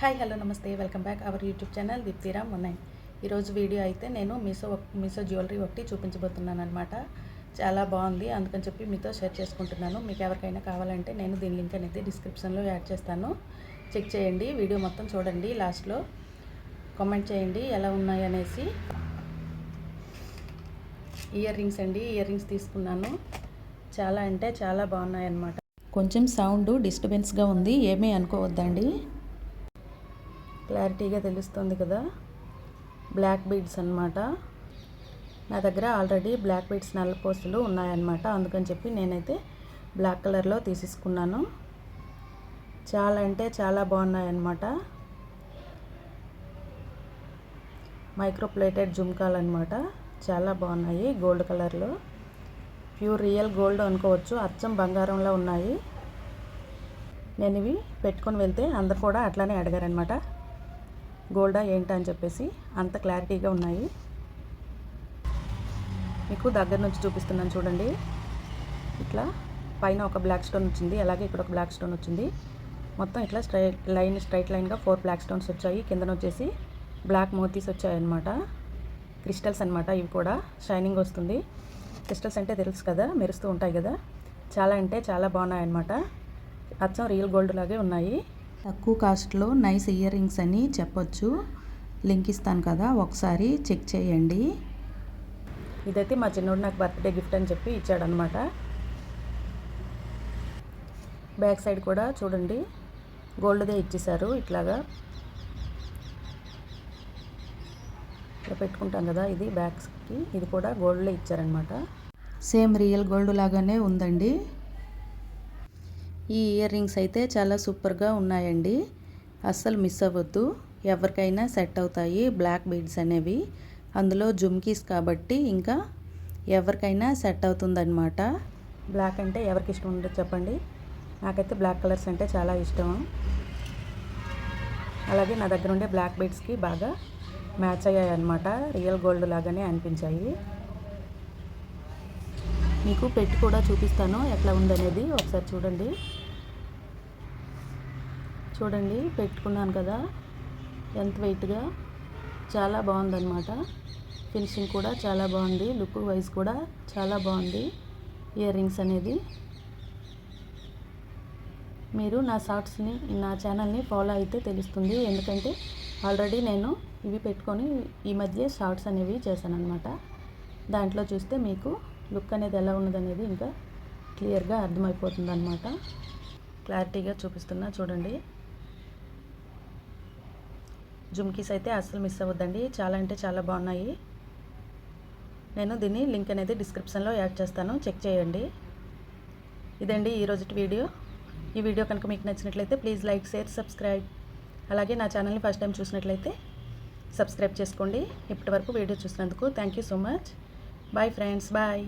Hi hello నమస్తే. Welcome back our YouTube channel Deeptiram ఉన్నాయి. ఈరోజు వీడియో అయితే నేను మీషో మీషో జ్యువెలరీ ఒకటి చూపించబోతున్నాను అనమాట చాలా బాగుంది. అందుకని చెప్పి మీతో షేర్ చేసుకుంటున్నాను. మీకు ఎవరికైనా కావాలంటే నేను దీని లింక్ అనేది డిస్క్రిప్షన్లో యాడ్ చేస్తాను. చెక్ చేయండి. వీడియో మొత్తం చూడండి. లాస్ట్లో కామెంట్ చేయండి. ఎలా ఉన్నాయి అనేసి. ఇయర్ రింగ్స్ అండి. ఇయర్ రింగ్స్ తీసుకున్నాను. చాలా అంటే చాలా బాగున్నాయి అన్నమాట కొంచెం సౌండ్ డిస్టర్బెన్స్గా ఉంది. ఏమీ అనుకోవద్దండి. క్లారిటీగా తెలుస్తుంది కదా. బ్లాక్ బీడ్స్ అనమాట నా దగ్గర ఆల్రెడీ బ్లాక్ బీడ్స్ నల్లపోసులు ఉన్నాయన్నమాట. అందుకని చెప్పి నేనైతే బ్లాక్ కలర్లో తీసేసుకున్నాను. చాలా అంటే చాలా బాగున్నాయన్నమాట. మైక్రోప్లేటెడ్ మైక్రో ప్లేటెడ్ జుమ్కాలు అనమాట చాలా బాగున్నాయి గోల్డ్ కలర్లో. ప్యూర్ రియల్ గోల్డ్ అనుకోవచ్చు. అచ్చం బంగారంలో ఉన్నాయి. నేను ఇవి పెట్టుకొని వెళ్తే అందరు కూడా అట్లానే అడిగారనమాట గోల్డా ఏంటా అని చెప్పేసి అంత క్లారిటీగా ఉన్నాయి. మీకు దగ్గర నుంచి చూపిస్తున్నాను చూడండి. ఇట్లా పైన ఒక బ్లాక్ స్టోన్ వచ్చింది అలాగే ఇక్కడ ఒక బ్లాక్ స్టోన్ వచ్చింది. మొత్తం ఇట్లా స్ట్రైట్ లైన్ స్ట్రైట్ లైన్గా ఫోర్ బ్లాక్ స్టోన్స్ వచ్చాయి. కిందన వచ్చేసి బ్లాక్ మోతీస్ వచ్చాయన్నమాట క్రిస్టల్స్ అనమాట ఇవి కూడా. షైనింగ్ వస్తుంది. క్రిస్టల్స్ అంటే తెలుసు కదా మెరుస్తూ ఉంటాయి కదా. చాలా అంటే చాలా బాగున్నాయి అనమాట అచ్చం రియల్ గోల్డ్ లాగే ఉన్నాయి. తక్కువ కాస్ట్లో నైస్ ఇయర్ రింగ్స్ అని చెప్పొచ్చు. లింక్ ఇస్తాను కదా ఒకసారి చెక్ చేయండి. ఇదైతే మా చిన్నోడు నాకు బర్త్డే గిఫ్ట్ అని చెప్పి ఇచ్చాడనమాట. బ్యాక్ సైడ్ కూడా చూడండి గోల్డ్దే ఇచ్చేసారు ఇట్లాగా. ఇలా పెట్టుకుంటాం కదా ఇది బ్యాగ్స్కి ఇది కూడా గోల్డ్లో ఇచ్చారనమాట. సేమ్ రియల్ గోల్డ్ లాగానే ఉందండి. ఈ ఇయర్ రింగ్స్ అయితే చాలా సూపర్గా ఉన్నాయండి. అస్సలు మిస్ అవ్వద్దు. ఎవరికైనా సెట్ అవుతాయి బ్లాక్ బీడ్స్ అనేవి. అందులో జుమ్కీస్ కాబట్టి ఇంకా ఎవరికైనా సెట్ అవుతుందన్నమాట. బ్లాక్ అంటే ఎవరికి ఇష్టం ఉండదు చెప్పండి. నాకైతే బ్లాక్ కలర్స్ అంటే చాలా ఇష్టం. అలాగే నా దగ్గర ఉండే బ్లాక్ బీడ్స్కి బాగా మ్యాచ్ అయ్యాయి అనమాట రియల్ గోల్డ్ లాగానే అనిపించాయి. మీకు పెట్టి కూడా చూపిస్తాను. ఎట్లా ఉందనేది ఒకసారి చూడండి. చూడండి పెట్టుకున్నాను కదా. ఎంత వెయిట్గా. చాలా బాగుందన్నమాట. ఫినిషింగ్ కూడా చాలా బాగుంది. లుక్ వైజ్ కూడా చాలా బాగుంది. ఇయర్ రింగ్స్ అనేది. మీరు నా షార్ట్స్ని నా ఛానల్ని ఫాలో అయితే తెలుస్తుంది. ఎందుకంటే ఆల్రెడీ నేను ఇవి పెట్టుకొని ఈ మధ్య షార్ట్స్ అనేవి చేశాను అనమాట దాంట్లో చూస్తే మీకు లుక్ అనేది ఎలా ఉన్నదనేది ఇంకా క్లియర్గా అర్థమైపోతుంది అనమాట క్లారిటీగా చూపిస్తున్నా చూడండి. జుమ్కీస్ అయితే అస్సలు మిస్ అవ్వద్దండి. చాలా అంటే చాలా బాగున్నాయి. నేను దీన్ని లింక్ అనేది డిస్క్రిప్షన్లో యాడ్ చేస్తాను. చెక్ చేయండి. ఇదండి ఈరోజు వీడియో. ఈ వీడియో కనుక మీకు నచ్చినట్లయితే ప్లీజ్ లైక్ షేర్ సబ్స్క్రైబ్. అలాగే నా ఛానల్ని ఫస్ట్ టైం చూసినట్లయితే సబ్స్క్రైబ్ చేసుకోండి. ఇప్పటి వరకు వీడియో చూసినందుకు thank you so much. Bye friends. Bye.